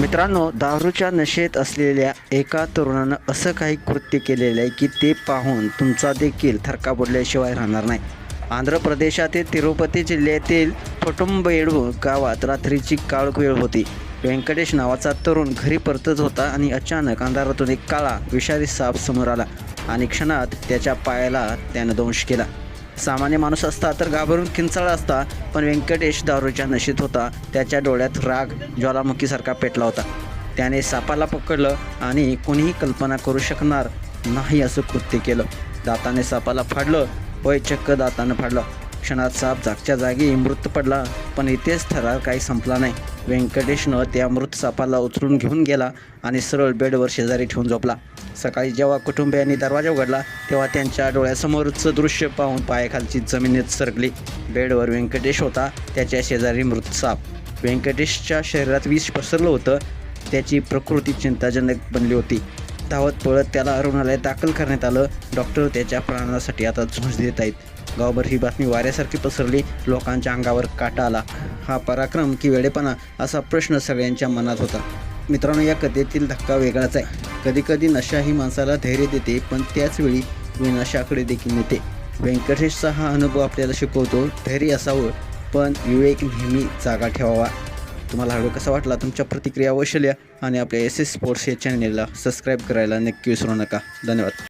मित्रांनो दारूच्या नशेत असलेल्या एका तरुणानं असं काही कृत्य केलेलं आहे की ते पाहून तुमचा देखील थरका पडल्याशिवाय राहणार नाही. आंध्र प्रदेशातील तिरुपती जिल्ह्यातील फटुंबेडू गावात रात्रीची काळ वेळ होती. व्यंकटेश नावाचा तरुण घरी परतत होता आणि अचानक अंधारातून एक काळा विषारी साप समोर आला. आणि क्षणात त्याच्या पायाला त्यानं दंश केला. सामान्य माणूस असता तर घाबरून किंचाळा असता पण व्यंकटेश दारूच्या नशेत होता. त्याच्या डोळ्यात राग ज्वालामुखीसारखा पेटला होता. त्याने सापाला पकडलं आणि कोणीही कल्पना करू शकणार नाही असं कृत्य केलं. दाताने सापाला फाडलं. वय चक्क दातानं फाडलं. क्षणात साप जागच्या जागी मृत पडला पण इथेच थरार काही संपला नाही. व्यंकटेशनं त्या मृत सापाला उचलून घेऊन गेला आणि सरळ बेडवर शेजारी ठेवून झोपला. सकाळी जेव्हा कुटुंबियांनी दरवाजा उघडला तेव्हा त्यांच्या डोळ्यासमोरचं दृश्य पाहून पायाखालची जमिनीत सरकली. बेडवर व्यंकटेश होता त्याच्या शेजारी मृत साप. व्यंकटेशच्या शरीरात विष पसरलं होतं त्याची प्रकृती चिंताजनक बनली होती. धावत पळत त्याला रुग्णालयात दाखल करण्यात आलं. डॉक्टर त्याच्या प्राणासाठी आता झुंज देत आहेत. गावभर ही बातमी वाऱ्यासारखी पसरली लोकांच्या अंगावर काटा आला. हा पराक्रम की वेडेपणा असा प्रश्न सगळ्यांच्या मनात होता. मित्रांनो या कथेतील धक्का वेगळाच आहे. कधीकधी नशा ही माणसाला धैर्य देते पण त्याचवेळी विनाशाकडे देखील नेते. व्यंकटेशचा हा अनुभव आपल्याला शिकवतो धैर्य असावं पण विवेक नेहमी जागा ठेवावा. तुम्हाला हा व्हिडिओ कसा वाटला? तुमच्या प्रतिक्रिया अवश्य लिहा आणि आपल्या एस एस स्पोर्ट्स या चॅनेलला सबस्क्राईब करायला नक्की विसरू नका. धन्यवाद.